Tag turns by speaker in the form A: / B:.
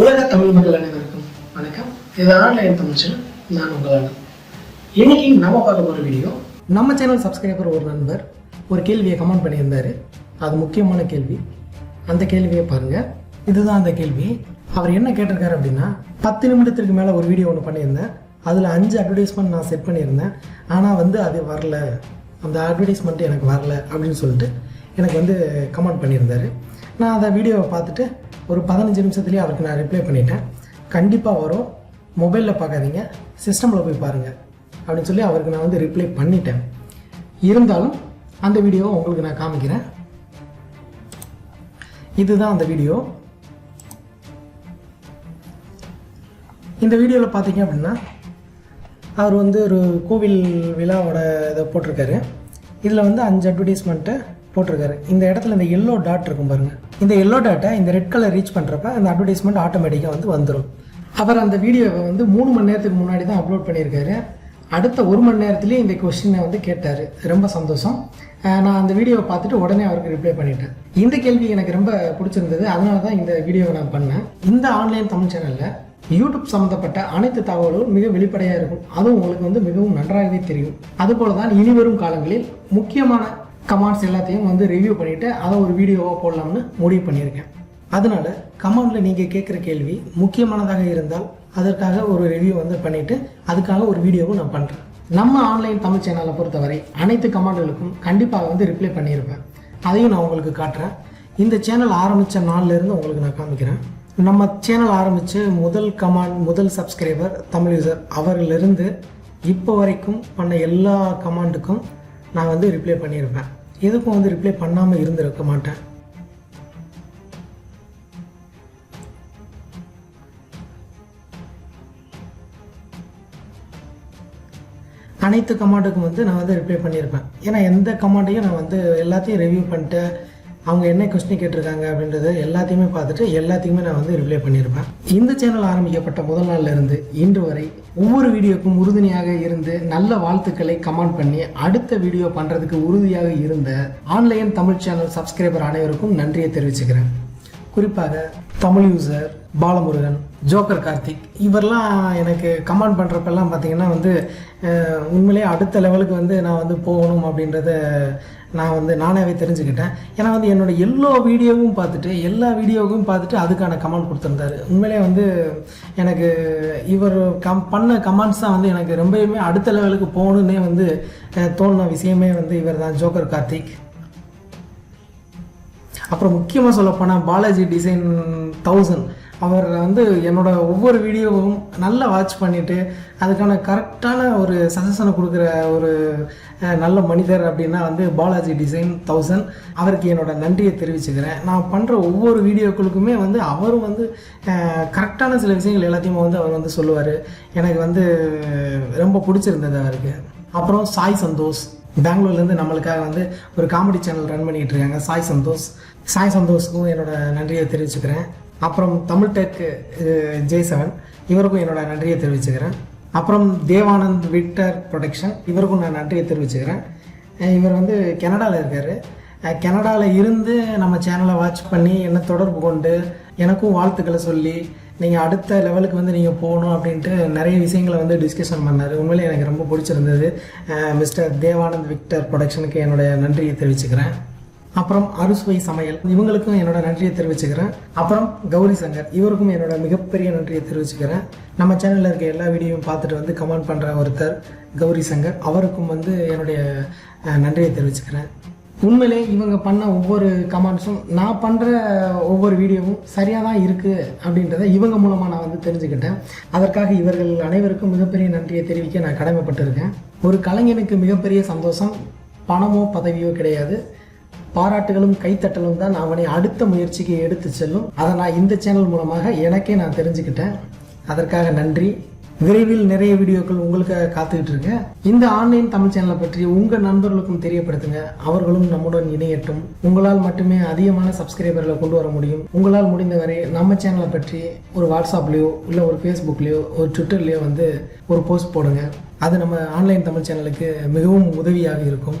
A: உலக தமிழ் மக்கள் அனைவருக்கும் வணக்கம். இது ஆன்லைன் தமிழ் நான் உங்களால் இன்னைக்கு நம்ம பார்க்க போகிற வீடியோ நம்ம சேனல் சப்ஸ்கிரைபர் ஒரு நண்பர் ஒரு கேள்வியை கமெண்ட் பண்ணியிருந்தாரு. அது முக்கியமான கேள்வி. அந்த கேள்வியை பாருங்க. இதுதான் அந்த கேள்வி. அவர் என்ன கேட்டிருக்காரு அப்படின்னா பத்து நிமிடத்திற்கு மேலே ஒரு வீடியோ ஒன்று பண்ணியிருந்தேன். அதில் அஞ்சு அட்வர்டைஸ்மெண்ட் நான் செட் பண்ணியிருந்தேன். ஆனால் வந்து அது வரல. அந்த அட்வர்டைஸ்மெண்ட் எனக்கு வரல அப்படின்னு சொல்லிட்டு எனக்கு வந்து கமெண்ட் பண்ணியிருந்தார். நான் அந்த வீடியோவை பார்த்துட்டு ஒரு பதினஞ்சு நிமிஷத்துலேயே அவருக்கு நான் ரிப்ளை பண்ணிட்டேன். கண்டிப்பாக வரும். மொபைலில் பார்க்காதீங்க. சிஸ்டமில் போய் பாருங்கள் அப்படின்னு சொல்லி அவருக்கு நான் வந்து ரிப்ளை பண்ணிட்டேன். இருந்தாலும் அந்த வீடியோவை உங்களுக்கு நான் காமிக்கிறேன். இதுதான் அந்த வீடியோ இந்த வீடியோவில் பார்த்தீங்க அப்படின்னா அவர் வந்து ஒரு கோவில் விழாவோட இதை போட்டிருக்காரு. இதில் வந்து அஞ்சு அட்வர்டைஸ்மெண்ட்டை போட்டிருக்காரு. இந்த இடத்துல இந்த எல்லோ டாட் இருக்கும் பாருங்கள் இந்த எல்லோ டேட்டா இந்த ரெட் கலர் ரீச் பண்ணுறப்ப அந்த அட்வர்டைஸ்மெண்ட் ஆட்டோமேட்டிக்காக வந்து வந்துடும் அவர் அந்த வீடியோவை வந்து மூணு மணி நேரத்துக்கு முன்னாடி தான் அப்லோட் பண்ணியிருக்காரு. அடுத்த ஒரு மணி நேரத்துலேயே இந்த கொஸ்டினை வந்து கேட்டார். ரொம்ப சந்தோஷம். நான் அந்த வீடியோவை பார்த்துட்டு உடனே அவருக்கு ரிப்ளை பண்ணிட்டேன். இந்த கேள்வி எனக்கு ரொம்ப பிடிச்சிருந்தது. அதனால தான் இந்த வீடியோவை நான் பண்ணேன். இந்த ஆன்லைன் தமிழ் சேனலில் யூடியூப் சம்மந்தப்பட்ட அனைத்து தகவலும் மிக வெளிப்படையாக இருக்கும். அதுவும் உங்களுக்கு வந்து மிகவும் நன்றாகவே தெரியும். அதுபோல தான் இனிவரும் காலங்களில் முக்கியமான கமாண்ட்ஸ் எல்லாத்தையும் வந்து ரிவ்யூ பண்ணிவிட்டு அதை ஒரு வீடியோவாக போடலாம்னு முடிவு பண்ணியிருக்கேன். அதனால கமெண்டில் நீங்கள் கேட்குற கேள்வி முக்கியமானதாக இருந்தால் அதற்காக ஒரு ரிவ்யூ வந்து பண்ணிவிட்டு அதுக்காக ஒரு வீடியோவும் நான் பண்ணுறேன் நம்ம ஆன்லைன் தமிழ் சேனலை பொறுத்தவரை அனைத்து கமெண்ட்களுக்கும் கண்டிப்பாக வந்து ரிப்ளை பண்ணியிருப்பேன். அதையும் நான் உங்களுக்கு காட்டுறேன். இந்த சேனல் ஆரம்பித்த நாள்லேருந்து உங்களுக்கு நான் காமிக்கிறேன். நம்ம சேனல் ஆரம்பித்து முதல் கமாண்ட் முதல் சப்ஸ்கிரைபர் தமிழ் யூசர் அவரிலிருந்து இப்போ வரைக்கும் பண்ண எல்லா கமாண்டுக்கும் நான் வந்து ரிப்ளை பண்ணியிருப்பேன் எதுக்கும் வந்து ரிப்ளை பண்ணாமல் இருந்திருக்க மாட்டேன். அனைத்து கமாண்டுக்கும் வந்து நான் வந்து ரிப்ளை பண்ணியிருப்பேன் ஏன்னா எந்த கமாண்டையும் நான் வந்து எல்லாத்தையும் ரிவ்யூ பண்ணிட்டு அவங்க என்ன கொஸ்டின் கேட்டிருக்காங்க அப்படின்றது எல்லாத்தையுமே பார்த்துட்டு எல்லாத்தையுமே நான் வந்து ரிப்ளை பண்ணியிருப்பேன் இந்த சேனல் ஆரம்பிக்கப்பட்ட முதல் நாள்ல இருந்து இன்று வரை ஒவ்வொரு வீடியோக்கும் உறுதுணையாக இருந்து நல்ல வாழ்த்துக்களை கமெண்ட் பண்ணி அடுத்த வீடியோ பண்ணுறதுக்கு உறுதியாக இருந்த ஆன்லைன் தமிழ் சேனல் சப்ஸ்கிரைபர் அனைவருக்கும் நன்றியை தெரிவிச்சுக்கிறேன். குறிப்பாக தமிழ் யூசர் பாலமுருகன் ஜோக்கர் கார்த்திக். இவரெல்லாம் எனக்கு கமெண்ட் பண்ணுறப்பெல்லாம் பார்த்தீங்கன்னா வந்து உண்மையிலே உண்மையிலேயே அடுத்த லெவலுக்கு வந்து நான் வந்து போகணும் அப்படின்றத நான் வந்து நானாகவே தெரிஞ்சுக்கிட்டேன். ஏன்னா வந்து என்னோட எல்லா வீடியோவும் பார்த்துட்டு எல்லா வீடியோவும் பார்த்துட்டு அதுக்கான கமெண்ட் கொடுத்துருந்தாரு. உண்மையிலேயே வந்து எனக்கு இவர் கம் பண்ண கமெண்ட்ஸ் தான் வந்து எனக்கு ரொம்பவுமே அடுத்த லெவலுக்கு போகணுன்னே வந்து தோணின தோணுன விஷயமே வந்து இவர் தான் ஜோக்கர் கார்த்திக். அப்புறம் முக்கியமாக சொல்லப்போனால் பாலாஜி டிசைன் தௌசண்ட் அவர் வந்து என்னோட ஒவ்வொரு வீடியோவும் நல்லா வாட்ச் பண்ணிவிட்டு அதுக்கான கரெக்டான ஒரு சஜஷனை கொடுக்குற ஒரு நல்ல மனிதர் அப்படின்னா வந்து பாலாஜி டிசைன் தௌசண்ட் அவருக்கு என்னோட நன்றியை தெரிவிச்சுக்கிறேன். நான் பண்ணுற ஒவ்வொரு வீடியோக்களுக்குமே வந்து அவரும் வந்து கரெக்டான சில விஷயங்கள் எல்லாத்தையுமே வந்து அவர் வந்து சொல்லுவார். எனக்கு வந்து ரொம்ப பிடிச்சிருந்தது அவருக்கு. அப்புறம் சாய் சந்தோஷ். பெங்களூர்லேருந்து நம்மளுக்காக வந்து ஒரு காமெடி சேனல் ரன் பண்ணிட்டு இருக்காங்க சாய் சந்தோஷ். சாய் சந்தோஷுக்கும் என்னோட நன்றியை தெரிவிச்சுக்கிறேன். அப்புறம் தமிழ் டெக் ஜெய் செவன் இவருக்கும் என்னோட நன்றியை தெரிவிச்சுக்கிறேன். அப்புறம் தேவானந்த் விக்டர் ப்ரொடக்ஷன் இவருக்கும் நான் நன்றியை தெரிவிச்சுக்கிறேன். இவர் வந்து கனடாவில் இருக்கார். கனடாவில் இருந்து நம்ம சேனலை வாட்ச் பண்ணி என்னை தொடர்பு கொண்டு எனக்கும் வாழ்த்துக்களை சொல்லி நீங்கள் அடுத்த லெவலுக்கு வந்து நீங்கள் போகணும் அப்படின்ட்டு நிறைய விஷயங்களை வந்து டிஸ்கஷன் பண்ணார். உண்மையிலே எனக்கு ரொம்ப பிடிச்சிருந்தது. மிஸ்டர் தேவானந்த் விக்டர் ப்ரொடக்ஷனுக்கு என்னுடைய நன்றியை தெரிவிச்சுக்கிறேன். அப்புறம் அறுசுவை சமையல். இவங்களுக்கும் என்னோட நன்றியை தெரிவிச்சுக்கிறேன். அப்புறம் கௌரி சங்கர். இவருக்கும் என்னோட மிகப்பெரிய நன்றியை தெரிவிச்சுக்கிறேன். நம்ம சேனலில் இருக்க எல்லா வீடியோவும் பார்த்துட்டு வந்து கமெண்ட் பண்ணுற ஒருத்தர் கௌரி சங்கர். அவருக்கும் வந்து என்னுடைய நன்றியை தெரிவிச்சுக்கிறேன். உண்மையிலே இவங்க பண்ண ஒவ்வொரு கமெண்ட்ஸும் நான் பண்ணுற ஒவ்வொரு வீடியோவும் சரியாக தான் இருக்குது அப்படின்றத இவங்க மூலமாக நான் வந்து தெரிஞ்சுக்கிட்டேன். அதற்காக இவர்கள் அனைவருக்கும் மிகப்பெரிய நன்றியை தெரிவிக்க நான் கடமைப்பட்டிருக்கேன். ஒரு கலைஞனுக்கு மிகப்பெரிய சந்தோஷம் பணமோ பதவியோ கிடையாது. பாராட்டுகளும் கைத்தட்டலும் தான் அவனை அடுத்த முயற்சிக்கு எடுத்து செல்லும். அதை நான் இந்த சேனல் மூலமாக எனக்கே நான் தெரிஞ்சுக்கிட்டேன். அதற்காக நன்றி. விரைவில் நிறைய வீடியோக்கள் உங்களுக்காக காத்துக்கிட்டு இருக்கேன் இந்த ஆன்லைன் தமிழ் சேனலை பற்றி உங்கள் நண்பர்களுக்கும் தெரியப்படுத்துங்க. அவர்களும் நம்முடன் இணையட்டும். உங்களால் மட்டுமே அதிகமான சப்ஸ்கிரைபர்களை கொண்டு வர முடியும். உங்களால் முடிந்தவரை நம்ம சேனலை பற்றி ஒரு வாட்ஸ்அப்லேயோ இல்லை ஒரு ஃபேஸ்புக்லேயோ ஒரு ட்விட்டர்லேயோ வந்து ஒரு போஸ்ட் போடுங்க. அது நம்ம ஆன்லைன் தமிழ் சேனலுக்கு மிகவும் உதவியாக இருக்கும்.